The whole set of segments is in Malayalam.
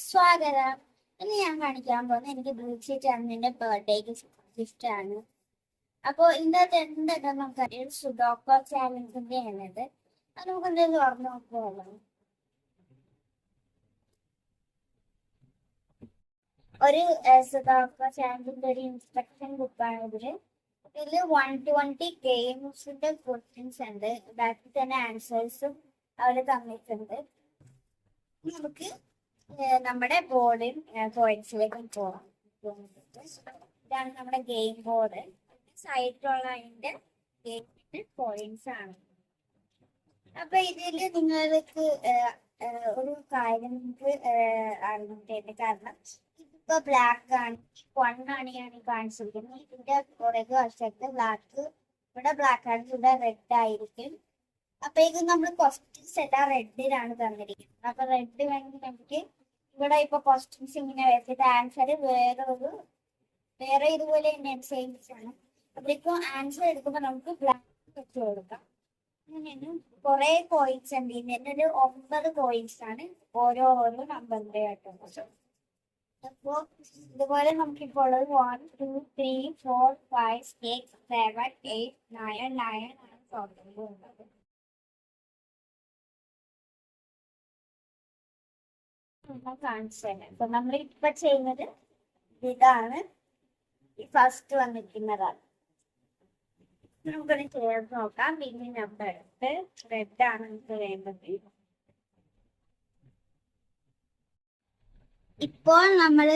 സ്വാഗതം ഇന്ന് ഞാൻ കാണിക്കാൻ പോകുന്നത് എനിക്ക് ബ്ലൂച്ചി ചന്ദ്രന്റെ ബർത്ത്ഡേക്ക് ഗിഫ്റ്റ് ആണ് അപ്പോൾ ഇതിനകത്ത് എന്തൊക്കെ ഒരു സുഡോക്കോ ചാലഞ്ചിന്റെ ആണത് അത് നമുക്ക് എന്തെങ്കിലും ഓർമ്മ നോക്കുമല്ലോ ഒരു സുഡോക്കോ ചാലഞ്ചിന്റെ ഒരു ഇൻസ്ട്രക്ഷൻ ബുക്കാണ് ഇതിൽ ഇതിൽ വൺ ട്വന്റി ഗെയിംസിന്റെ ക്വസ്റ്റ്യൻസ് ഉണ്ട് ബാക്കി തന്നെ ആൻസേഴ്സും അവർ തന്നിട്ടുണ്ട് നമുക്ക് നമ്മുടെ ബോർഡിൽ പോയിന്റ്സിലേക്ക് പോകാം ഇതാണ് നമ്മുടെ ഗെയിം ബോർഡ് സൈഡിലുള്ള അതിന്റെ ഗെയിമിന്റെ പോയിന്റ്സ് ആണ്. അപ്പൊ ഇതിൽ നിങ്ങൾക്ക് ഒരു കാര്യം നിങ്ങൾക്ക് അറിഞ്ഞിട്ടുണ്ട് കാരണം ഇപ്പൊ ബ്ലാക്ക് ആണ് വൺ ഞാൻ കാണിച്ചിരിക്കുന്നത്. ഇതിന്റെ പുറകെ വശത്ത് ബ്ലാക്ക് ഇവിടെ ബ്ലാക്ക് ആണ് ഇവിടെ റെഡ് ആയിരിക്കും. അപ്പോഴേക്കും നമ്മൾ ക്വസ്റ്റ്യൻസ് എല്ലാം റെഡിലാണ് തന്നിരിക്കുന്നത്. അപ്പൊ റെഡ് വേണമെങ്കിൽ നമുക്ക് ഇവിടെ ഇപ്പൊ ക്വസ്റ്റ്യൻസ് ഇങ്ങനെ വെച്ചിട്ട് ആൻസർ വേറെ ഒരു വേറെ ഇതുപോലെ തന്നെ സെയിം ആണ്. അപ്പോഴേക്കും ആൻസർ എടുക്കുമ്പോൾ നമുക്ക് ബ്ലാക്ക് വെച്ച് കൊടുക്കാം. അങ്ങനെയാണ്. കുറെ കോയിൻസ് ഉണ്ട്. ഇതിന്റെ ഒരു ഒമ്പത് കോയിൻസ് ആണ് ഓരോ ഓരോ നമ്പറിന്റെ ആയിട്ടുള്ളത് അപ്പോ ഇതുപോലെ നമുക്കിപ്പോൾ ഉള്ളത് one two three four five six seven eight nine nine ആണ് ടോട്ടൽ കാണിച്ചു തരാം അപ്പൊ നമ്മൾ ഇപ്പൊ ചെയ്യുന്നത് ഇതാണ്. ഫസ്റ്റ് വന്നിരിക്കുന്നതാണ്. നമുക്കൊന്ന് ചേർത്ത് നോക്കാം. പിന്നെ നമ്പർ എടുത്ത് റെഡ് ആണ് നമുക്ക് വേണ്ടത് ഇപ്പോൾ നമ്മൾ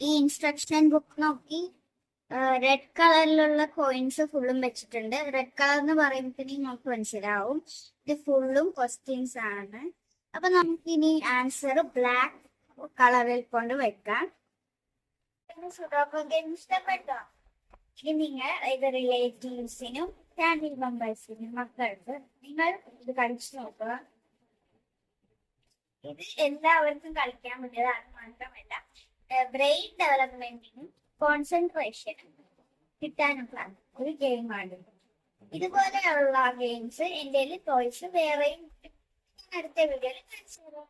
ഈ ഇൻസ്ട്രക്ഷൻ ബുക്ക് നോക്കി റെഡ് കളറിലുള്ള കോയിൻസ് ഫുള്ളും വെച്ചിട്ടുണ്ട്. റെഡ് കളർ എന്ന് പറയുമ്പോഴത്തേക്കും നമുക്ക് മനസ്സിലാവും. ഇത് ഫുള്ളും ക്വസ്റ്റ്യൻസ് ആണ്. അപ്പൊ നമുക്കിനി ആൻസർ ബ്ലാക്ക് കളറിൽ കൊണ്ട് വെക്കാം. ഇഷ്ടപ്പെട്ടോ? ഇനി നിങ്ങൾ ഇത് റിലേറ്റീവ്സിനും ഫാമിലി മെമ്പേഴ്സിനും മക്കൾക്ക് നിങ്ങൾ ഇത് കളിച്ചു നോക്കുക. ഇത് എല്ലാവർക്കും കളിക്കാൻ പറ്റിയതാണ് മാത്രമല്ല ബ്രെയിൻ ഡെവലപ്മെന്റിനും കോൺസെൻട്രേഷനും കിട്ടാനുള്ള ഒരു ഗെയിമാണ് ഇതുപോലെയുള്ള ഗെയിംസ് എന്റെ ടോയ്സ് വേറെയും അടുത്ത വീഡിയോയിൽ കാണിച്ചു തരാം.